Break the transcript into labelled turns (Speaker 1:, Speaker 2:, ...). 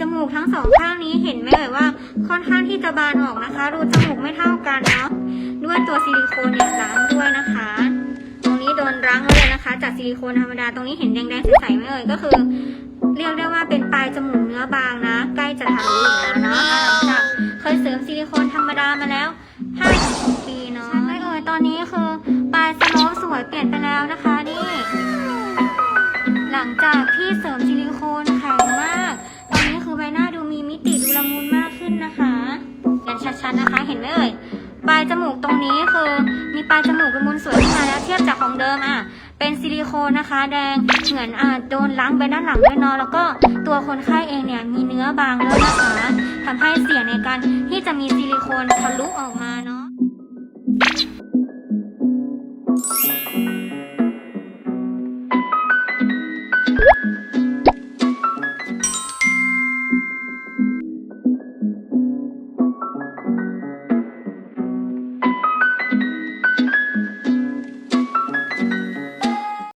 Speaker 1: จมูกทั้งสองข้างนี้เห็นไหมเอ่ยว่าค่อนข้างที่จะบานออกนะคะ รูจมูกไม่เท่ากันเนาะด้วยตัวซิลิโคนเนี่ยล้างด้วยนะคะ ตรงนี้โดนรั้งไว้เลยนะคะ จากซิลิโคนธรรมดาตรงนี้เห็นแดงๆใสๆไหมเอ่ยก็คือ เรียกได้ว่าเป็นปลายจมูกเนื้อบางนะ ใกล้จะทะลุอยู่แล้วเนาะหลังจากเคยเสริมซิลิโคนธรรมดามาแล้ว5-6ปีเนาะใช่ไหมเอ่ยตอนนี้คือปลายสโลปสวยเปลี่ยนไปแล้วนะคะ ชัดๆนะคะ เห็นไหมเอ่ยปลายจมูกตรงนี้คือมีปลายจมูกเป็นมุนสวยขึ้นมาแล้วเทียบจากของเดิมอะเป็นซิลิโคนนะคะ แดงเหมือนอ่าโดนล้างไปด้านหลังด้วยเนาะแล้วก็ตัวคนไข้เองเนี่ยมีเนื้อบางด้วยนะคะทำให้เสี่ยงในการที่จะมีซิลิโคนทะลุออกมาเนาะ